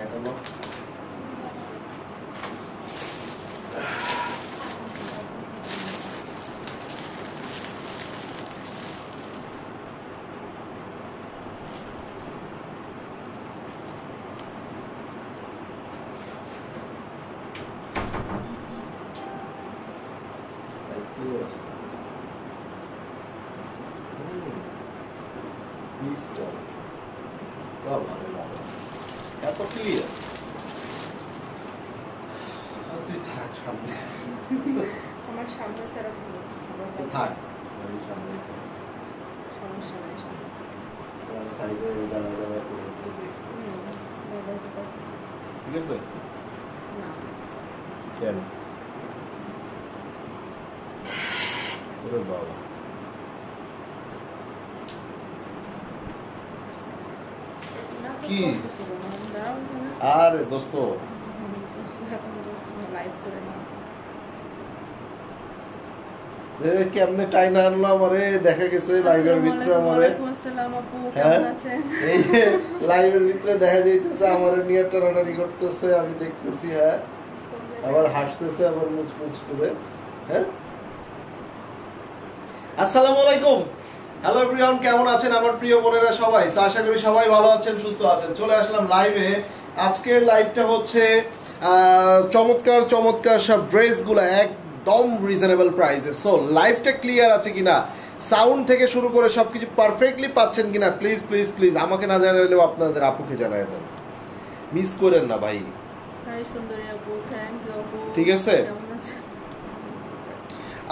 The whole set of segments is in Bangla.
ক্যাটালগ ক্লিয়ার আছে ক্রিস্টাল বাবা রে বাবা এত ক্লিয়ার তুই থাক সামনে আমার সামনে ছাড়া পুরো তুই থাক আমি সামনে থাক সমস্যা নাই সামনে আমার সাইডে দাঁড়া দাঁড়া করে করে দেখ হুম, বাবার যেটা ঠিক আছে না কেন ওরে বাবা না, কি? করতেছিল না, দাঁড়াও এখানে। আরে দোস্ত হুম, দোস্ত এখন দোস্ত লাইভ করে নাও। কেমনে টাইনা আনলো আমারে দেখা গেছে লাইভের ভিতরে আমারে। হ্যাঁ? কেমন আছেন? এই লাইভের ভিতরে দেখা যাইতেছে আমার নিয়ে টানাটানি করতেছে আমি দেখতেছি হ্যাঁ? আবার হাসতেছে আবার মুচমুচ করে হ্যাঁ? আসসালামু আলাইকুম। হ্যালো এভরিওয়ান কেমন আছেন আমার প্রিয় বোনেরা সবাই? আশা করি সবাই ভালো আছেন সুস্থ আছেন। চলে আসলাম লাইভে। আজকের লাইভটা হচ্ছে আহ, চমৎকার চমৎকার সব ড্রেসগুলো একদম রিজনেবল প্রাইসে সো লাইভটা ক্লিয়ার আছে কিনা? সাউন্ড থেকে শুরু করে সবকিছু পারফেক্টলি পাচ্ছেন কিনা? প্লিজ প্লিজ প্লিজ আমাকে না জানালেও আপনাদের আপুকে জানাই দেন। মিস করেন না ভাই। ঠিক আছে?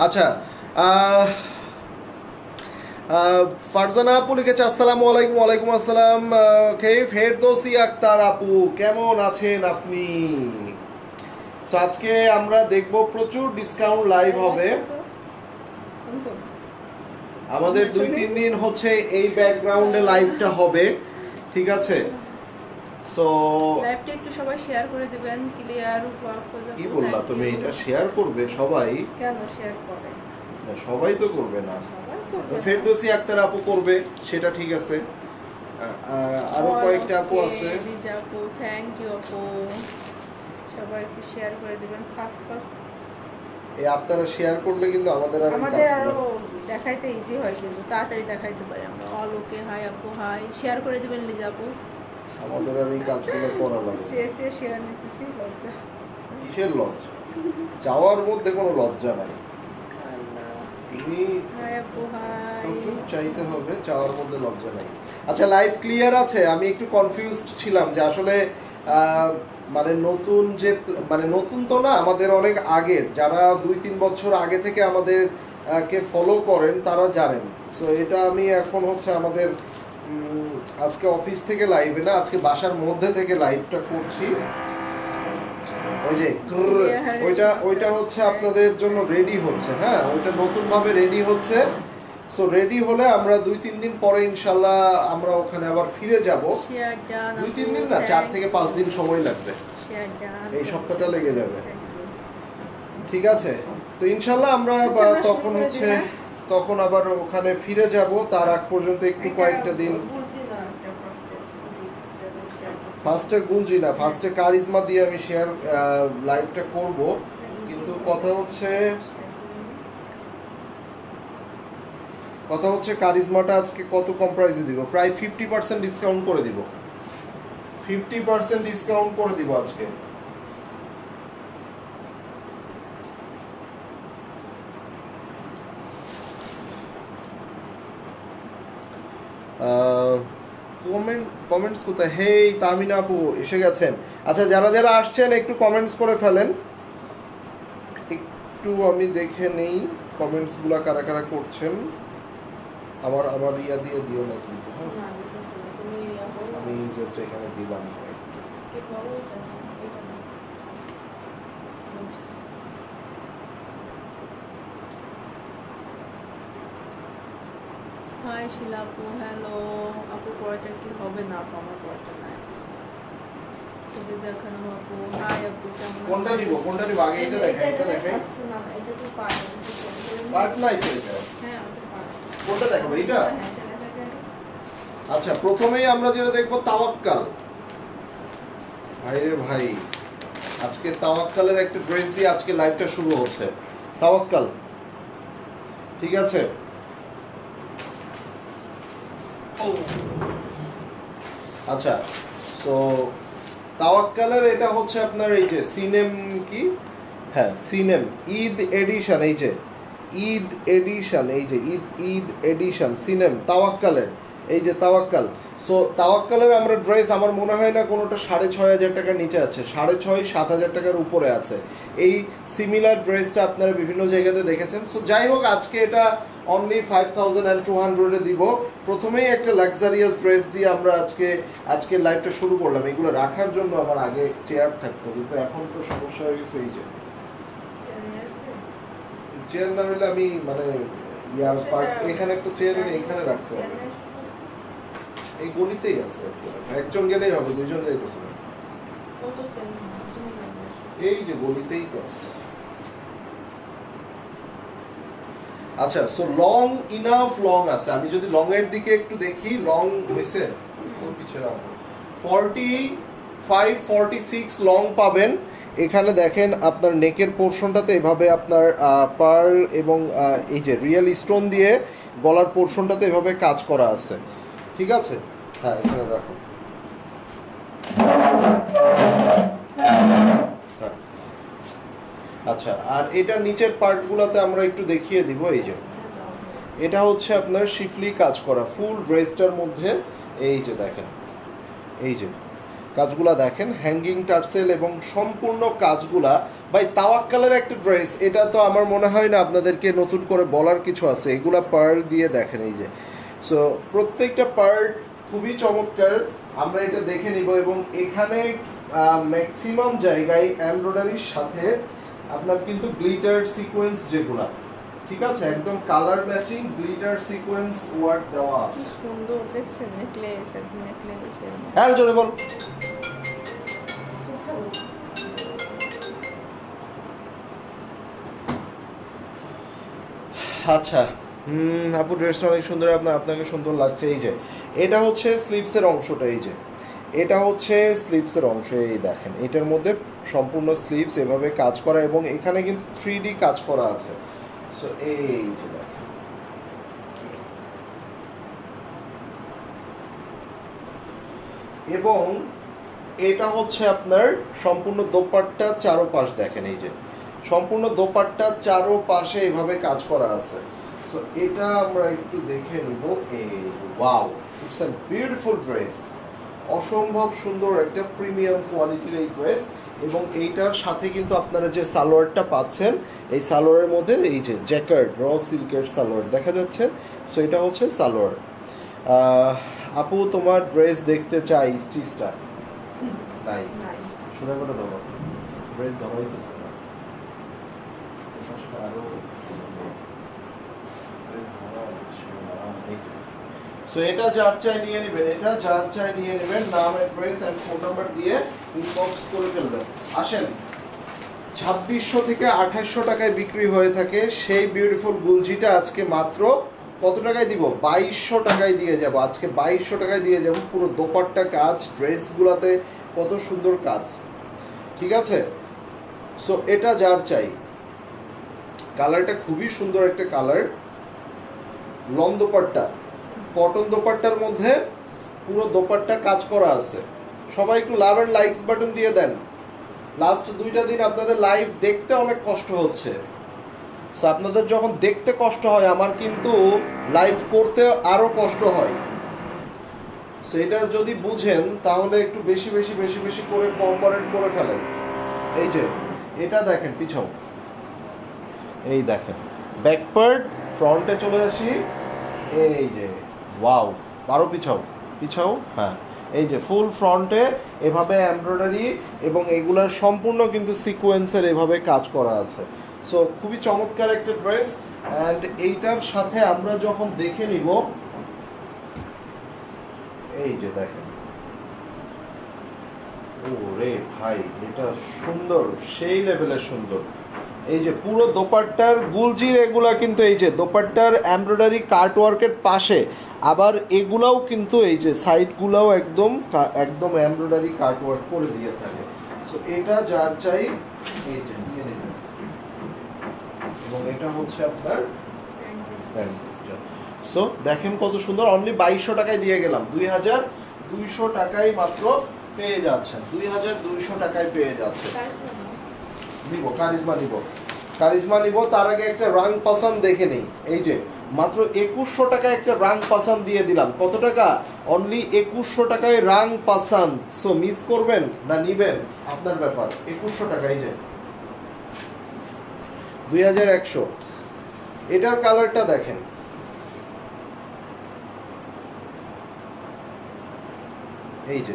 আচ্ছা ফারজানা আপু লিখেছে আসসালামু আলাইকুম ওয়ালাইকুম আসসালাম। কে ফেরদৌসি আক্তার আপু কেমন আছেন আপনি? So, আজকে আমরা দেখব প্রচুর ডিসকাউন্ট লাইভ হবে? আমাদের দুই তিন দিন হচ্ছে এই ব্যাকগ্রাউন্ডে লাইভটা হবে। ঠিক আছে? সো লাইভটা একটু সবাই শেয়ার করে দিবেন ক্লিয়ার কি বললা তুমি? এটা শেয়ার করবে সবাই? কেন শেয়ার করে? না, সবাই তো করবে না। করবে। ফেরদৌসি আক্তার আপু করবে সেটা ঠিক আছে। আরও কয়েকটা আপু আছে। আপু থ্যাংক ইউ আপু। সবাই একটু শেয়ার করে দিবেন ফার্স্ট ফার্স্ট এই আপনারা শেয়ার করলে কিন্তু আমাদের আর আমাদের আরও দেখাইতে ইজি হয় কিন্তু তাড়াতাড়ি দেখাইতে পারি আমরা। অল ওকে হাই আপু হাই শেয়ার করে দিবেন লিজা আপু। আমাদের আর এই কাজগুলো করা লাগে। চেয়ে চেয়ে শেয়ার নিতেছি লজ্জা। কিসের লজ্জা? চাওয়ার মধ্যে কোনো লজ্জা নাই। তুমি প্রচুর চাইতে হবে চাওয়ার মধ্যে লজ্জা নাই। আচ্ছা লাইভ ক্লিয়ার আছে আমি একটু কনফিউজড ছিলাম যে আসলে মানে নতুন যে মানে নতুন তো না আমাদের অনেক আগের যারা দুই তিন বছর আগে থেকে আমাদের কে ফলো করেন তারা জানেন। সো এটা আমি এখন হচ্ছে আমাদের আজকে অফিস থেকে লাইভে না আজকে বাসার মধ্যে থেকে লাইভটা করছি। ওই যে ওইটা ওইটা হচ্ছে আপনাদের জন্য রেডি হচ্ছে হ্যাঁ? ওইটা নতুন ভাবে রেডি হচ্ছে। সো রেডি হলে আমরা দুই তিন দিন পরে ইনশাল্লাহ আমরা ওখানে আবার ফিরে যাব। দুই তিন দিন না চার থেকে পাঁচ দিন সময় লাগবে। এই সপ্তাহটা লেগে যাবে। ঠিক আছে? তো ইনশাল্লাহ আমরা তখন হচ্ছে তখন আবার ওখানে ফিরে যাব তার আগ পর্যন্ত একটু কয়েকটা দিন। ফার্স্টে গুলজি না ফার্স্টে কারিজমা দিয়ে আমি শেয়ার লাইভটা করব। কিন্তু কথা হচ্ছে কথা হচ্ছে কারিজমাটা আজকে কত কম প্রাইসে দিব? প্রায় ফিফটি পার্সেন্ট ডিসকাউন্ট করে দিব। ফিফটি পার্সেন্ট ডিসকাউন্ট করে দিব আজকে। কমেন্ট কমেন্টস কোথায়? হেই, তামিনা আপু, এসে গেছেন। আচ্ছা যারা যারা আসছেন, একটু কমেন্টস করে ফেলেন। একটু আমি দেখে নেই কমেন্টসগুলো কারা কারা করছেন। আমার আমার ইয়া দিয়ে দিও না কিন্তু হ্যাঁ আমি জাস্ট এখানে দিলাম। একটু. হাই শিলা আপু হ্যালো। আপু কি হবে না আপু? আমার পড়াটা নাইস আপু। হাই আপু কেমন কোনটা কোনটা আগে এটা দেখাই এটা দেখাই। না, এটা তো পারে, এটা তো পারে। পার্ট নাই তো এটা। হ্যাঁ। কোনটা দেখাবো? এটা আচ্ছা প্রথমেই আমরা যেটা দেখব তাওয়াক্কাল। ভাইরে ভাই, আজকে তাওয়াক্কালের একটা ড্রেস দিয়ে আজকে লাইভটা শুরু হচ্ছে। তাওয়াক্কাল। ঠিক আছে? আচ্ছা সো তাওয়াক্কালের এটা হচ্ছে আপনার এই যে, সিনেম কি? হ্যাঁ সিনেম, ঈদ এডিশন, এই যে। ঈদ এডিশন এই যে ঈদ ঈদ এডিশন সিনেম, তাওয়াক্কালের, এই যে তাওয়াক্কাল। সো তাওয়াক্কালের আমরা ড্রেস আমার মনে হয় না কোনোটা সাড়ে ছয় হাজার টাকার নিচে আছে, সাড়ে ছয়, সাত হাজার টাকার উপরে আছে। এই সিমিলার ড্রেসটা আপনারা বিভিন্ন জায়গাতে দেখেছেন। সো যাই হোক, আজকে এটা only five thousand and two হান্ড্রেডে দিব। প্রথমেই একটা লাক্সারিয়াস ড্রেস দিয়ে আমরা আজকে আজকে লাইভটা শুরু করলাম। এগুলো রাখার জন্য আমার আগে চেয়ার থাকতো, কিন্তু এখন তো সমস্যা হয়ে গেছে, এই যে। চেয়ার না হলে আমি মানে ইয়ার পার্ট এখানে একটা চেয়ার এনে এখানে রাখতে হবে। এই গলিতেই আছে একজন গেলেই হবে দুইজন যাইতেছে না। এই যে গলিতেই তো আছে। আচ্ছা সো লং ইনাফ লং আছে। আমি যদি লং এর দিকে একটু দেখি লং পিছে রাখো। Forty five forty six long পাবেন। এখানে দেখেন আপনার নেকের পোর্শনটাতে এভাবে আপনার পার্ল এবং এই যে রিয়েল স্টোন দিয়ে গলার পোর্শনটাতে এভাবে কাজ করা আছে। ঠিক আছে? হ্যাঁ এখানে রাখো হ্যাঁ। আচ্ছা আর এটা নিচের পার্টগুলোতে আমরা একটু দেখিয়ে দিব, এই যে। এটা হচ্ছে আপনার শিফলি কাজ করা ফুল ড্রেসটার মধ্যে, এই যে দেখেন। এই যে। কাজগুলা দেখেন হ্যাঙ্গিং টার্সেল এবং সম্পূর্ণ কাজগুলা। ভাই তাওয়াক্কালের একটা ড্রেস এটা তো আমার মনে হয় না আপনাদেরকে নতুন করে বলার কিছু আছে। এগুলা পার্ল দিয়ে দেখেন এই যে। সো প্রত্যেকটা পার্ট খুবই চমৎকার। আমরা এটা দেখে নিব এবং এখানে ম্যাক্সিমাম জায়গায় এমব্রয়ডারির সাথে আপনার কিন্তু গ্লিটার সিকোয়েন্স যেগুলা ঠিক আছে? একদম colour matching glitter sequence work দেওয়া আছে। সুন্দর দেখছেন? নেকলেস নেকলেস হ্যাঁ জোরে বল। আচ্ছা। হুম, আপু ড্রেসটা অনেক সুন্দর আপনার আপনাকে সুন্দর লাগছে, এই যে। এটা হচ্ছে স্লিপসের অংশটা, এই যে। এটা হচ্ছে স্লিপসের অংশ, এই দেখেন। এটার মধ্যে সম্পূর্ণ স্লিপস এভাবে কাজ করা এবং এখানে কিন্তু থ্রি কাজ করা আছে। সো এই যে দেখেন। এবং এটা হচ্ছে আপনার সম্পূর্ণ দোপাট্টা চারো পাশ দেখেন, এই যে। সম্পূর্ণ দোপাট্টা চারো পাশে এভাবে কাজ করা আছে। সো এটা আমরা একটু দেখে নিব। এই wow it's a beautiful dress অসম্ভব সুন্দর একটা প্রিমিয়াম কোয়ালিটির এই ড্রেস এবং এইটার সাথে কিন্তু আপনারা যে সালোয়ারটা পাচ্ছেন এই সালোয়ারের মধ্যে এই যে জ্যাকার্ড র সিল্কের সালোয়ার দেখা যাচ্ছে। সো এটা হচ্ছে সালোয়ার। আপু তোমার ড্রেস দেখতে চাই স্টিচটা? তাই? শুনে করে দেবো ড্রেস ধরাই দিচ্ছে না আরও সো এটা যার চাই নিয়ে নেবেন, এটা যার চাই নিয়ে নেবেন, নাম অ্যাড্রেস এন্ড ফোন নাম্বার দিয়ে ইনবক্স করে ফেলবেন। আসেন, ছাব্বিশশো থেকে আঠাশশো টাকায় বিক্রি হয়ে থাকে সেই বিউটিফুল গুলজিটা আজকে মাত্র কত টাকায় দিব? বাইশশো টাকায় দিয়ে যাব। আজকে বাইশশো টাকায় দিয়ে যাব পুরো দোপাট্টা কাজ, ড্রেসগুলোতে কত সুন্দর কাজ। ঠিক আছে? সো এটা যার চাই। কালারটা খুবই সুন্দর একটা কালার। লং দোপাট্টা। কটন দোপাট্টার মধ্যে পুরো দোপাট্টা কাজ করা আছে। সবাই একটু লাভ অ্যান্ড লাইকস বাটন দিয়ে দেন। লাস্ট দুইটা দিন আপনাদের লাইভ দেখতে অনেক কষ্ট হচ্ছে। আপনাদের যখন দেখতে কষ্ট হয়, আমার কিন্তু লাইভ করতে আরও কষ্ট হয়। সো এটা যদি বুঝেন, তাহলে একটু বেশি বেশি বেশি বেশি করে কোঅপারেট করে ফেলেন। এই যে, এটা দেখেন পিছাও এই দেখেন। ব্যাক পার্ট ফ্রন্টে চলে আসি। এই যে ওয়াও আরও পিছাও। পিছাও? হ্যাঁ। এই যে ফুল ফ্রন্টে এভাবে এমব্রয়ডারি এবং এগুলার সম্পূর্ণ কিন্তু সিকোয়েন্সের এভাবে কাজ করা আছে। সো খুবই চমৎকার একটা ড্রেস অ্যান্ড এইটার সাথে আমরা যখন দেখে নিব, এই যে দেখেন। ও রে ভাই, এটা সুন্দর, সেই লেভেলের সুন্দর। এই যে পুরো দোপাট্টার গুলজির এগুলা কিন্তু এই যে দোপাট্টার এমব্রয়ডারি কার্ট ওয়ার্কের পাশে, আবার এগুলাও কিন্তু এই যে সাইডগুলাও একদম একদম এমব্রয়ডারি কার্ট ওয়ার্ক করে দিয়ে থাকে। সো এটা যার চাই, এই যে নিয়ে নেবেন এবং এটা হচ্ছে আপনার সো দেখেন কত সুন্দর অনলি বাইশশো টাকায় দিয়ে গেলাম। দুই হাজার দুইশো টাকায় মাত্র পেয়ে যাচ্ছেন। দুই হাজার দুইশো টাকায় পেয়ে যাচ্ছে নিব কারিজমা নিব। কারিজমা নিব, তার আগে একটা রাং পাসান দেখে নেই। এই যে, মাত্র একুশশো টাকায় একটা রাং পাসান দিয়ে দিলাম। কত টাকা? অনলি একুশশো টাকায় রাং পাসান সো মিস করবেন না নিবেন? আপনার ব্যাপার, একুশশো টাকা, এই যে। দুই হাজার একশো। এটার কালারটা দেখেন। এই যে।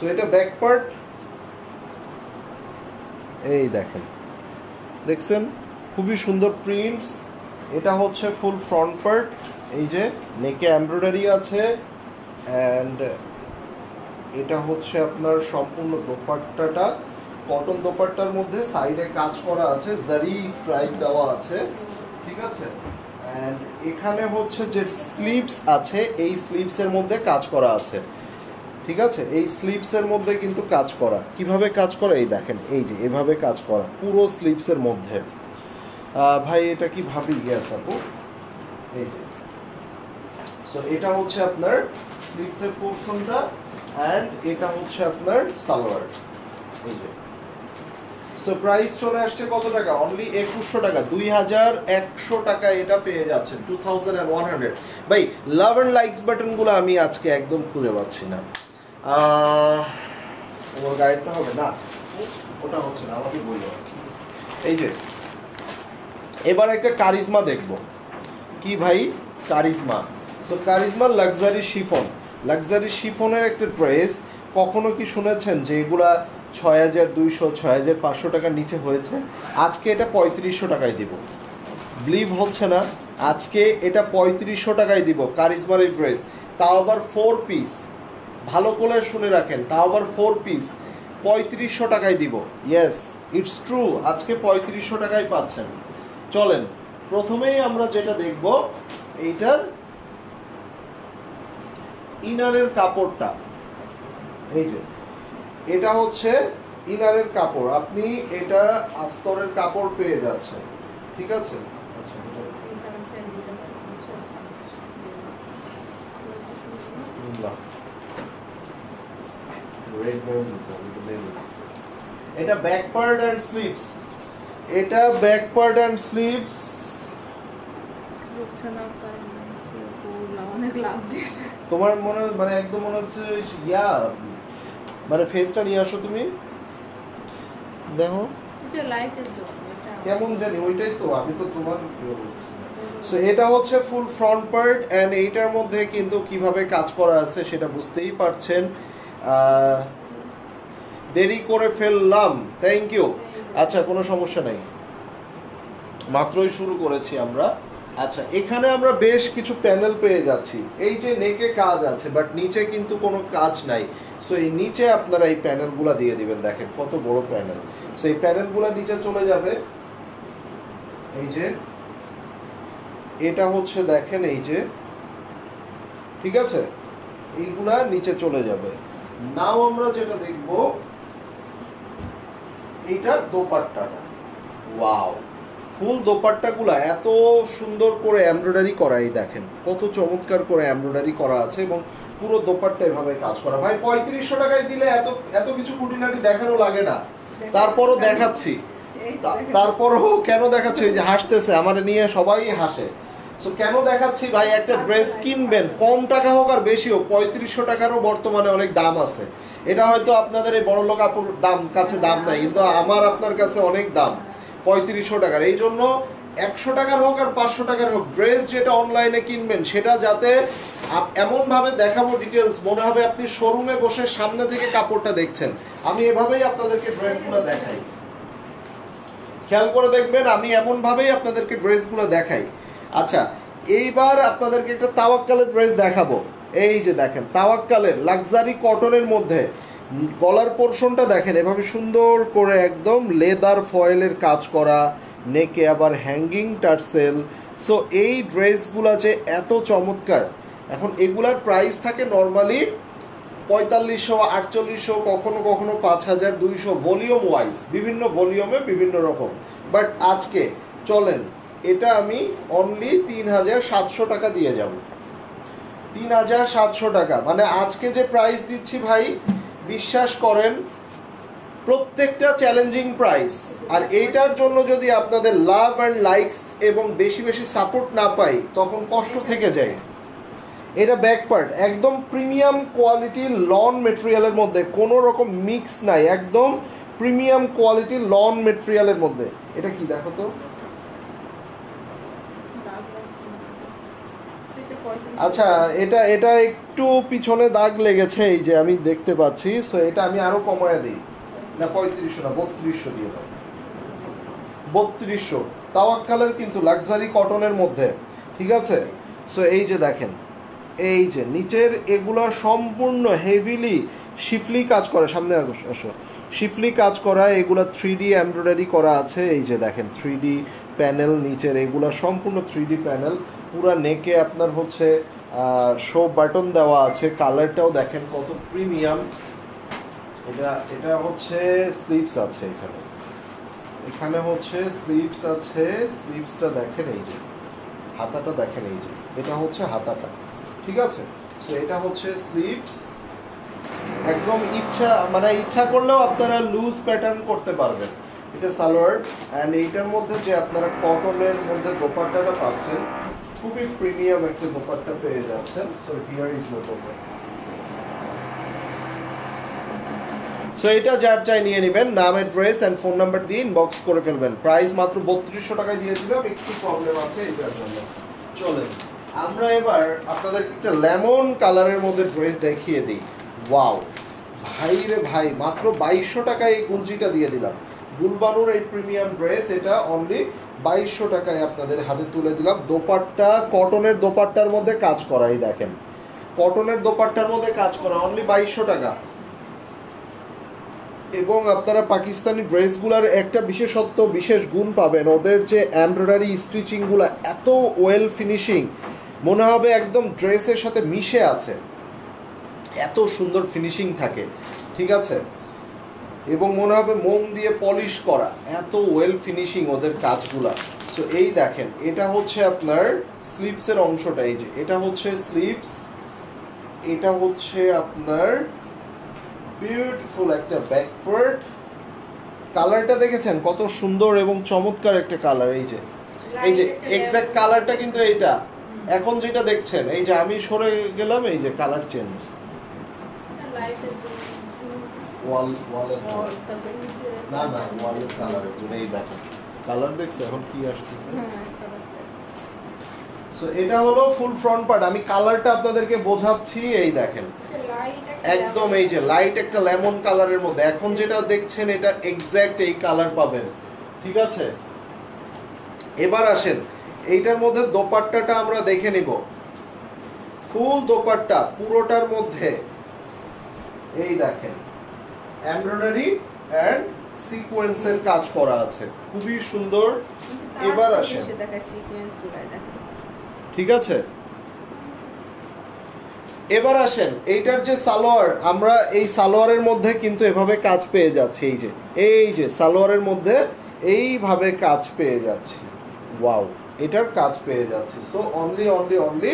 সো এটা ব্যাক পার্ট এই দেখেন। দেখছেন? খুবই সুন্দর প্রিন্টস এটা হচ্ছে ফুল ফ্রন্ট পার্ট এই যে নেকে এমব্রয়ডারি আছে। অ্যান্ড এটা হচ্ছে আপনার সম্পূর্ণ দোপাট্টাটা। কটন দোপাট্টার মধ্যে সাইডে কাজ করা আছে। জারি স্ট্রাইপ দেওয়া আছে। ঠিক আছে? অ্যান্ড এখানে হচ্ছে যে স্লিপস আছে, এই স্লিপসের মধ্যে কাজ করা আছে। ঠিক আছে? এই স্লিভসের মধ্যে কিন্তু কাজ করা। কীভাবে কাজ করা? এই দেখেন, এই যে এভাবে কাজ করা, পুরো স্লিভসের মধ্যে। ভাই, এটা কি ভাবি? গ্যাস আপু। এই যে। সো এটা হচ্ছে আপনার স্লিভসের পোর্শনটা অ্যান্ড এটা হচ্ছে আপনার সালোয়ার। এই যে। সো প্রাইস চলে আসছে কত টাকা? অনলি একুশশো টাকা। দুই হাজার একশো টাকা এটা পেয়ে যাচ্ছেন। Two thousand and one hundred ভাই লাভ অ্যান্ড লাইকস বাটনগুলো আমি আজকে একদম খুঁজে পাচ্ছি না। ওর গাইডটা হবে না? ওটা হচ্ছে না, আমাকে বলল এই যে, এবার একটা কারিজমা দেখব। কি ভাই? Charizma. So Charizma luxury chiffon luxury শিফনের একটা ড্রেস কখনো কি শুনেছেন যে এগুলা ছয় হাজার দুইশো, ছয় হাজার পাঁচশো টাকার নিচে হয়েছে? আজকে এটা পঁয়ত্রিশশো টাকায় দিব। বিলিভ হচ্ছে না, আজকে এটা পঁয়ত্রিশশো টাকায় দিব কারিজমার এই ড্রেস তাও আবার ফোর পিস ভালো করে শুনে রাখেন। তাও আবার ফোর পিস পঁয়ত্রিশশো টাকায় দিব। ইয়েস ইটস ট্রু আজকে পঁয়ত্রিশশো টাকায় পাচ্ছেন। চলেন প্রথমেই আমরা যেটা দেখব এইটার ইনারের কাপড়টা। এই যে এটা হচ্ছে ইনারের কাপড়। আপনি এটা আস্তরের কাপড় পেয়ে যাচ্ছেন। ঠিক আছে? আচ্ছা এটা হবে, এটা। এটা ব্যাক পার্ট অ্যান্ড স্লিভস এটা ব্যাক পার্ট অ্যান্ড দিয়েছে। তোমার মনে মানে একদম মনে হচ্ছে ইয়া মানে ফেসটা নিয়ে আসো তুমি। দেখো। কেমন জানি ওইটাই তো আমি তো তোমার সো এটা হচ্ছে ফুল ফ্রন্ট পার্ট অ্যান্ড এইটার মধ্যে কিন্তু কীভাবে কাজ করা আছে সেটা বুঝতেই পারছেন। দেরি করে ফেললাম। থ্যাংক ইউ আচ্ছা কোনো সমস্যা নেই। মাত্রই শুরু করেছি আমরা। আচ্ছা এখানে আমরা বেশ কিছু প্যানেল পেয়ে যাচ্ছি। এই যে নেকে কাজ আছে বাট নিচে কিন্তু কোনো কাজ নাই। সো এই নিচে আপনারা এই প্যানেলগুলো দিয়ে দিবেন, দেখেন কত বড় প্যানেল সো এই প্যানেলগুলো নিচে চলে যাবে। এই যে, এটা হচ্ছে, দেখেন এই যে, ঠিক আছে? এইগুলা নিচে চলে যাবে। নাও আমরা যেটা দেখব এইটার দোপাট্টাটা। ওয়াও ফুল দোপাট্টাগুলো এত সুন্দর করে এমব্রয়ডারি করা এই দেখেন কত চমৎকার করে এমব্রয়ডারি করা আছে এবং পুরো দোপাট্টা এভাবে কাজ করা। ভাই পঁয়ত্রিশশো টাকায় দিলে এত এত কিছু খুঁটিনাটি দেখানো লাগে না। তারপরও দেখাচ্ছি। তারপরও কেন দেখাচ্ছি? ওই যে হাসতেছে আমার নিয়ে সবাই হাসে। সো কেন দেখাচ্ছি? ভাই, একটা ড্রেস কিনবেন, কম টাকা হোক আর বেশি হোক, পঁয়ত্রিশশো টাকারও বর্তমানে অনেক দাম আছে। এটা হয়তো আপনাদের এই বড় লোক আপুর দাম, কাছে দাম নাই, কিন্তু আমার, আপনার কাছে অনেক দাম, পঁয়ত্রিশশো টাকার। এই জন্য একশো টাকার হোক আর পাঁচশো টাকার হোক ড্রেস যেটা অনলাইনে কিনবেন, সেটা যাতে এমনভাবে দেখাবো ডিটেলস মনে হবে আপনি শোরুমে বসে সামনে থেকে কাপড়টা দেখছেন। আমি এভাবেই আপনাদেরকে ড্রেসগুলো দেখাই। খেয়াল করে দেখবেন, আমি এমনভাবেই আপনাদেরকে ড্রেসগুলো দেখাই। আচ্ছা এইবার আপনাদেরকে একটা তাওয়াক্কালের ড্রেস দেখাবো। এই যে দেখেন, তাওয়াক্কালের লাক্সারি কটনের মধ্যে গলার পোর্শনটা দেখেন, এভাবে সুন্দর করে একদম লেদার ফয়েলের কাজ করা নেকে আবার হ্যাঙ্গিং টার্সেল সো এই ড্রেসগুলো যে এত চমৎকার, এখন এগুলার প্রাইস থাকে নর্মালি পঁয়তাল্লিশশো, আটচল্লিশশো, কখনো কখনো পাঁচ হাজার দুইশো ভলিউম ওয়াইজ বিভিন্ন ভলিউমে বিভিন্ন রকম। বাট আজকে চলেন এটা আমি অনলি তিন হাজার সাতশো টাকা দিয়ে যাব। তিন হাজার সাতশো টাকা। মানে আজকে যে প্রাইস দিচ্ছি ভাই, বিশ্বাস করেন, প্রত্যেকটা চ্যালেঞ্জিং প্রাইস আর এইটার জন্য যদি আপনাদের লাভ অ্যান্ড লাইকস এবং বেশি বেশি সাপোর্ট না পাই, তখন কষ্ট থেকে যায়। এটা ব্যাক পার্ট একদম প্রিমিয়াম কোয়ালিটির লন মেটেরিয়ালের মধ্যে। কোনো রকম মিক্স নাই। একদম প্রিমিয়াম কোয়ালিটির লন মেটেরিয়ালের মধ্যে। এটা কি, দেখো তো দাগ লাগছে না। থেকে পঁয়ত্রিশ আচ্ছা এটা এটা একটু পিছনে দাগ লেগেছে এই যে আমি দেখতে পাচ্ছি সো এটা আমি আরও কমায় দিই। না, পঁয়ত্রিশশো না, বত্রিশশো দিয়ে দাও। বত্রিশশো, তাওয়াক্কালের কিন্তু লাক্সারি কটনের মধ্যে, ঠিক আছে? সো এই যে দেখেন, এই যে নিচের এগুলো সম্পূর্ণ হেভিলি শিফলি কাজ করে, সামনে আসো শিফলি কাজ করা, এগুলো থ্রি ডি এমব্রয়ডারি করা আছে, এই যে দেখেন থ্রি ডি প্যানেল নিচের এগুলো সম্পূর্ণ থ্রি ডি প্যানেল পুরো নেকে আপনার হচ্ছে শো বাটন দেওয়া আছে কালারটাও দেখেন কত প্রিমিয়াম এটা এটা হচ্ছে স্লিপস আছে এখানে। এখানে হচ্ছে স্লিপস আছে স্লিপসটা দেখেন এই যে, হাতাটা দেখেন এই যে, এটা হচ্ছে হাতাটা, ঠিক আছে? তো এটা হচ্ছে স্লিপস একদম ইচ্ছা মানে ইচ্ছা করলেও আপনারা লুজ প্যাটার্ন করতে পারবেন। এটা সালোয়ার অ্যান্ড এইটার মধ্যে যে আপনারা কটনের মধ্যে দোপাট্টাটা পাচ্ছেন খুবই প্রিমিয়াম একটা দোপাট্টা পেয়ে যাচ্ছেন so here is the so এটা যার চাই নিয়ে নেবেন, নাম অ্যাড্রেস অ্যান্ড ফোন নাম্বার দিয়ে ইনবক্স করে ফেলবেন। প্রাইস মাত্র বত্রিশশো টাকায় দিয়েছিলাম একটু প্রবলেম আছে এটার জন্য। চলেন, আমরা এবার আপনাদের একটা লেমন কালারের মধ্যে ড্রেস দেখিয়ে দিই। ওয়াও ভাই রে ভাই, মাত্র বাইশশো টাকায় এই গুলজিটা দিয়ে দিলাম। গুলবানুর এই প্রিমিয়াম ড্রেস এটা অনলি বাইশশো টাকায় আপনাদের হাতে তুলে দিলাম। দোপাট্টা, কটনের দোপাট্টার মধ্যে কাজ করাই দেখেন। কটনের দোপাট্টার মধ্যে কাজ করা অনলি বাইশশো টাকা। এবং আপনারা পাকিস্তানি ড্রেসগুলোর একটা বিশেষত্ব, বিশেষ গুণ পাবেন, ওদের যে এমব্রয়ডারি স্টিচিংগুলো এত ওয়েল ফিনিশিং, মনে হবে একদম ড্রেসের সাথে মিশে আছে। এত সুন্দর ফিনিশিং থাকে, ঠিক আছে? এবং মনে হবে মোম দিয়ে পলিশ করা। এত ওয়েল ফিনিশিং ওদের কাজগুলা। সো এই দেখেন এটা হচ্ছে আপনার স্লিপসের অংশটা এই যে এটা হচ্ছে স্লিপস এটা হচ্ছে আপনার বিউটিফুল একটা ব্যাকওয়ার্ড কালারটা দেখেছেন? কত সুন্দর এবং চমৎকার একটা কালার এই যে। এই যে এক্স্যাক্ট কালারটা কিন্তু এইটা। এখন যেটা দেখছেন এই যে আমি সরে গেলাম এই যে কালার চেঞ্জ ওয়াল ওয়ালের না না ওয়ালের কালারের জন্য এই দেখো। কালার দেখছ? এখন কি আসতেছে? হ্যাঁ সো এটা হলো ফুল ফ্রন্ট পার্ট আমি কালারটা আপনাদেরকে বোঝাচ্ছি এই দেখেন। একদম এই যে লাইট একটা লেমন কালারের মধ্যে। এখন যেটা দেখছেন এটা এক্স্যাক্ট এই কালার পাবেন। ঠিক আছে? এবার আসেন। এইটার মধ্যে দোপাট্টাটা আমরা দেখে নিব। ফুল দোপাট্টা পুরোটার মধ্যে। এই দেখেন। এমব্রয়ডারি অ্যান্ড সিকোয়েন্সের কাজ করা আছে। খুবই সুন্দর। এবার দেখেন। ঠিক আছে? এবার আসেন এইটার যে সালোয়ার আমরা এই সালোয়ারের মধ্যে কিন্তু এভাবে কাজ পেয়ে যাচ্ছি এই যে এই যে সালোয়ারের মধ্যে এইভাবে কাজ পেয়ে যাচ্ছি। ওয়াও এটার কাজ পেয়ে যাচ্ছি। সো অনলি অনলি অনলি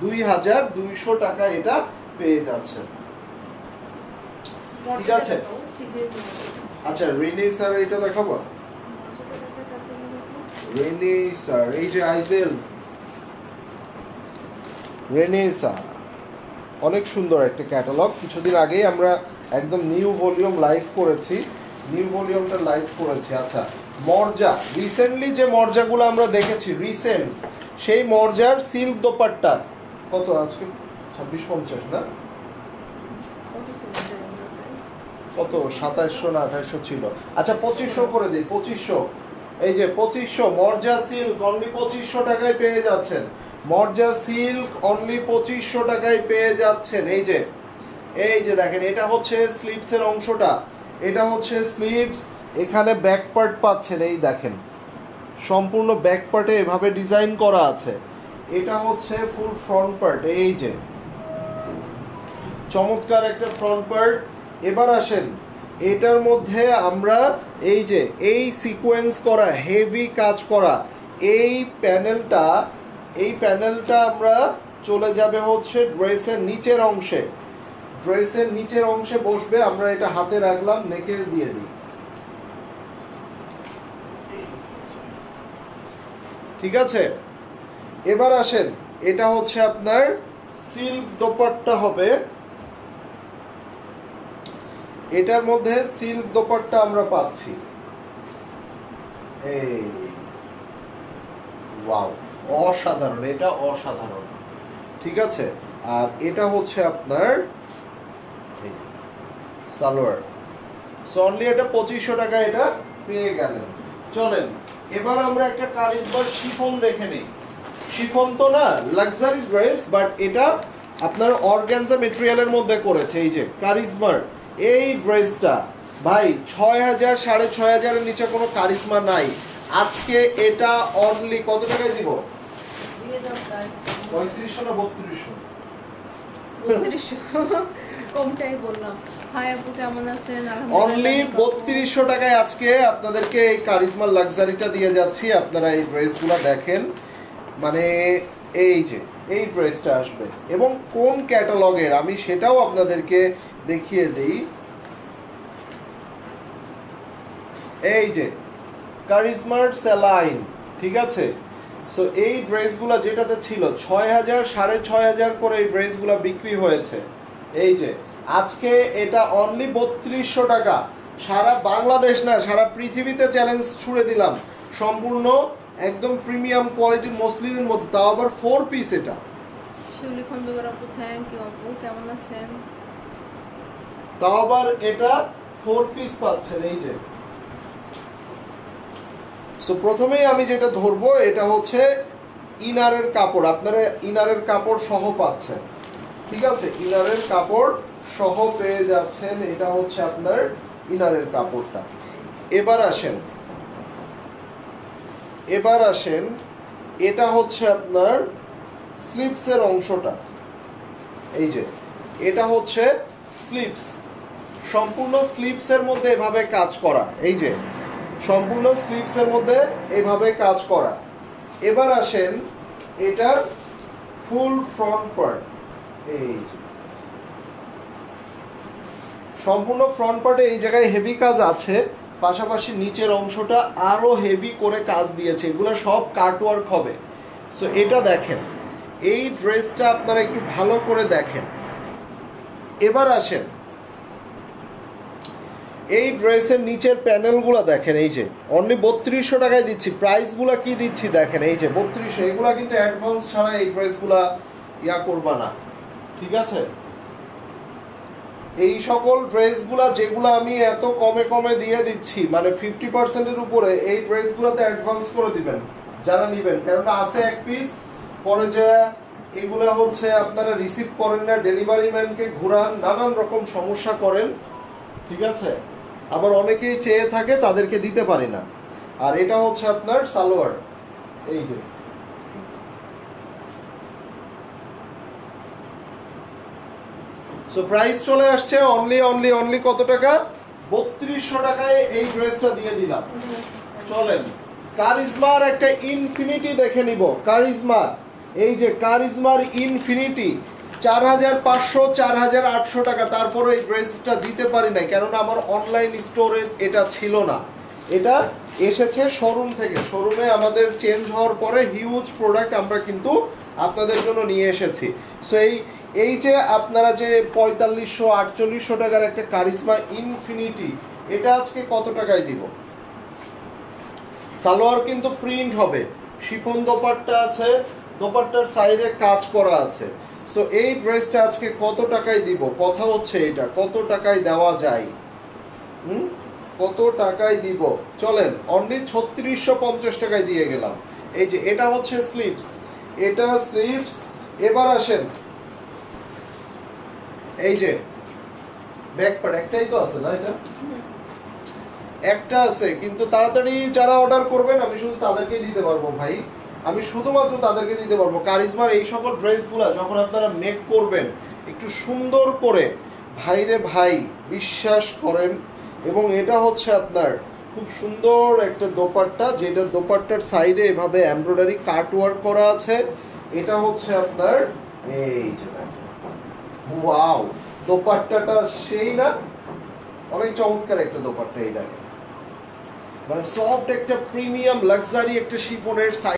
দুই হাজার দুইশো টাকা এটা পেয়ে যাচ্ছে। ঠিক আছে। আচ্ছা রেনি স্যার এটা দেখাবো? রেনি স্যার এই যে আইজেল। রেনেসা অনেক সুন্দর একটা ক্যাটালগ। কিছুদিন আগেই আমরা একদম নিউ ভলিউম লাইভ করেছি। নিউ ভলিউমটা লাইভ করেছি। আচ্ছা মর্জা। রিসেন্টলি যে মর্জাগুলো আমরা দেখেছি রিসেন্ট সেই মর্জার সিল্ক দোপাট্টা। কত আজকে? ছাব্বিশ পঞ্চাশ না? কত? সাতাশশো না আঠাশশো ছিল। আচ্ছা পঁচিশশো করে দিই, পঁচিশশো। এই যে পঁচিশশো, মর্জা সিল্ক অনলি পঁচিশশো টাকায় পেয়ে যাচ্ছেন। মর্জা সিল্ক অনলি পঁচিশশো টাকায় পেয়ে যাচ্ছেন। এই যে এই যে দেখেন, এটা হচ্ছে স্লিপসের অংশটা। এটা হচ্ছে স্লিপস এখানে ব্যাক পার্ট পাচ্ছেন। এই দেখেন, সম্পূর্ণ ব্যাক পার্টে এভাবে ডিজাইন করা আছে। এটা হচ্ছে ফুল ফ্রন্ট পার্ট এই যে, চমৎকার একটা ফ্রন্ট পার্ট এবার আসেন, এটার মধ্যে আমরা এই যে, এই সিকোয়েন্স করা হেভি কাজ করা, এই প্যানেলটা এই প্যানেলটা আমরা চলে যাবে হচ্ছে ড্রেসের নিচের অংশে। ড্রেসের নিচের অংশে বসবে, আমরা এটা হাতে রাখলাম, নেকে দিয়ে দিই। ঠিক আছে? এবার আসেন, এটা হচ্ছে আপনার সিল্ক দোপাট্টা হবে। এটার মধ্যে সিল্ক দোপাট্টা আমরা পাচ্ছি। এই, ওয়াও, অসাধারণ, এটা অসাধারণ। ঠিক আছে? আর এটা হচ্ছে আপনার সালোয়ার। সো অনলি এটা পঁচিশশো টাকা এটা পেয়ে গেলেন। চলেন, এবার আমরা একটা কারিজমার শিফন দেখে নিই। শিফন তো না লাক্সারি ড্রেস বাট এটা আপনার অর্গ্যানজা মেটেরিয়ালের মধ্যে করেছে। এই যে, কারিজমার। এই ড্রেসটা ভাই ছয় হাজার সাড়ে ছয় হাজারের নিচে কোনো কারিজমা নাই। আজকে এটা অনলি কত টাকায় দিব? পঁয়ত্রিশশো না বত্রিশশো? কমটাই বললাম। অনলি টাকায় আজকে আপনাদেরকে এই লাক্সারিটা দিয়ে যাচ্ছি। আপনারা এই ড্রেসগুলো দেখেন। মানে এই যে এই ড্রেসটা আসবে। এবং কোন ক্যাটালগের? আমি সেটাও আপনাদেরকে দেখিয়ে দিই। এই যে কারিজমার স্যালাইন ঠিক আছে? সো এই ড্রেসগুলো যেটাতে ছিল, ছয় হাজার, সাড়ে ছয় হাজার করে এই ড্রেসগুলো বিক্রি হয়েছে। এই যে, আজকে এটা অনলি বত্রিশশো টাকা। সারা বাংলাদেশ না, সারা পৃথিবীতে চ্যালেঞ্জ ছুড়ে দিলাম। সম্পূর্ণ, একদম প্রিমিয়াম কোয়ালিটির মসলিনের মধ্যে। তাও আবার ফোর পিস এটা। শিউলি খন্দকার আপু থ্যাংক ইউ আপু, কেমন আছেন? তাও আবার এটা ফোর পিস পাচ্ছেন, এই যে। সো প্রথমেই আমি যেটা ধরবো, এটা হচ্ছে ইনারের কাপড়। আপনারা ইনারের কাপড় সহ পাচ্ছেন। ঠিক আছে? ইনারের কাপড় সহ পেয়ে যাচ্ছেন। এটা হচ্ছে আপনার ইনারের কাপড়টা। এবার আসেন। এবার আসেন। এটা হচ্ছে আপনার স্লিপসের অংশটা। এই যে, এটা হচ্ছে স্লিপস সম্পূর্ণ স্লিপসের মধ্যে এভাবে কাজ করা। এই যে, সম্পূর্ণ স্লিপসের মধ্যে এভাবে কাজ করা। এবার আসেন এটার ফুল ফ্রন্ট পার্ট এই সম্পূর্ণ ফ্রন্ট পার্টে এই জায়গায় হেভি কাজ আছে, পাশাপাশি নিচের অংশটা আরও হেভি করে কাজ দিয়েছে। এগুলো সব কার্টওয়ার্ক হবে। সো এটা দেখেন। এই ড্রেসটা আপনারা একটু ভালো করে দেখেন। এবার আসেন। এই ড্রেসের নিচের প্যানেলগুলো দেখেন, এই যে। অনলি বত্রিশশো টাকায় দিচ্ছি। প্রাইসগুলো কি দিচ্ছি দেখেন, এই যে বত্রিশশো। এগুলো কিন্তু অ্যাডভান্স ছাড়া এই ড্রেসগুলো ইয়া করবা না। ঠিক আছে? এই সকল ড্রেসগুলা যেগুলো আমি এত কমে কমে দিয়ে দিচ্ছি মানে ফিফটি পার্সেন্টের উপরে, এই ড্রেসগুলোতে অ্যাডভান্স করে দিবেন, যারা নিবেন। কেননা আছে এক পিস পরে যে এগুলা হচ্ছে আপনারা রিসিভ করেন না ডেলিভারি ম্যানকে ঘুরান, নানান রকম সমস্যা করেন। ঠিক আছে? আবার অনেকেই চেয়ে থাকে তাদেরকে দিতে পারি না। আর এটা হচ্ছে আপনার সালোয়ার। এই যে। প্রাইস চলে আসছে অনলি অনলি অনলি কত টাকা? বত্রিশশো টাকায় এই ড্রেসটা দিয়ে দিলাম। চলেন। কারিজমার একটা ইনফিনিটি দেখে নিব। কারিজমার। এই যে কারিজমার ইনফিনিটি চার হাজার পাঁচশো চার হাজার আটশো টাকা। তারপরে এই ড্রেসটা দিতে পারি নাই, কেননা আমার অনলাইন স্টোরে এটা ছিল না। এটা এসেছে শোরুম থেকে। শোরুমে আমাদের চেঞ্জ হওয়ার পরে হিউজ প্রোডাক্ট আমরা কিন্তু আপনাদের জন্য নিয়ে এসেছি। সো এই এই যে আপনারা যে পঁয়তাল্লিশশো, আটচল্লিশশো টাকার একটা কারিজমা ইনফিনিটি এটা আজকে কত টাকায় দিব? সালোয়ার কিন্তু প্রিন্ট হবে। শিফন দোপাট্টা আছে, দোপাট্টার সাইডে কাজ করা আছে। সো এই ড্রেসটা আজকে কত টাকায় দিব? কথা হচ্ছে এটা কত টাকায় দেওয়া যায়? হুম? কত টাকায় দিব? চলেন অনলি ছত্রিশশো পঞ্চাশ টাকায় দিয়ে গেলাম। এই যে এটা হচ্ছে স্লিপস এটা স্লিপস এবার আসেন। এই যে ব্যাক পার্ট একটাই তো আছে না এটা? একটা আছে কিন্তু তাড়াতাড়ি যারা অর্ডার করবেন আমি শুধু তাদেরকেই দিতে পারব ভাই। আমি শুধুমাত্র তাদেরকে দিতে পারব। কারিজমার এই সকল ড্রেসগুলো যখন আপনারা মেক করবেন, একটু সুন্দর করে ভাইরে ভাই বিশ্বাস করেন এবং এটা হচ্ছে আপনার খুব সুন্দর একটা দোপাট্টা, যেটা দোপাট্টার সাইডে এভাবে এমব্রয়ডারি কাট ওয়ার্ক করা আছে। এটা হচ্ছে আপনার, এই যে ওয়াও দোপাট্টাটা সেই না, অনেক চমৎকার একটা দোপাট্টা এই দেখেন। মানে সফট একটা প্রিমিয়াম লাক্সারি একটা শিফনের সাইড